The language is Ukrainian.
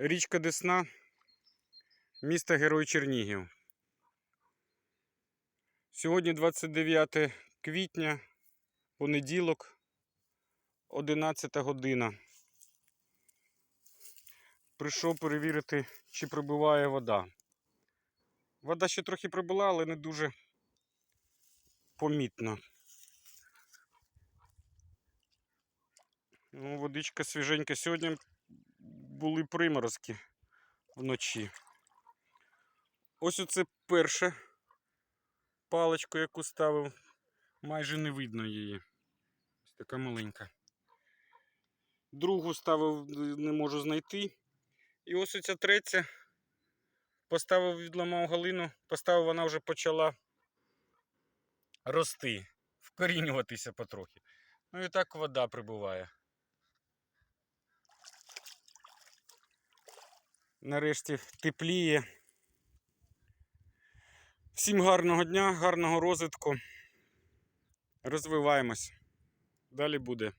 Річка Десна, місто Герой Чернігів. Сьогодні 29 квітня, понеділок, 11 година. Прийшов перевірити, чи прибуває вода. Вода ще трохи прибула, але не дуже помітно. Ну, водичка свіженька. Сьогодні були приморозки вночі. Ось оце перша паличку, яку ставив. Майже не видно її. Ось така маленька. Другу ставив, не можу знайти. І ось оця третя. Поставив, відламав галину, поставив, вона вже почала рости, вкорінюватися потрохи. Ну і так вода прибуває. Нарешті тепліє. Всім гарного дня, гарного розвитку. Розвиваємось. Далі буде.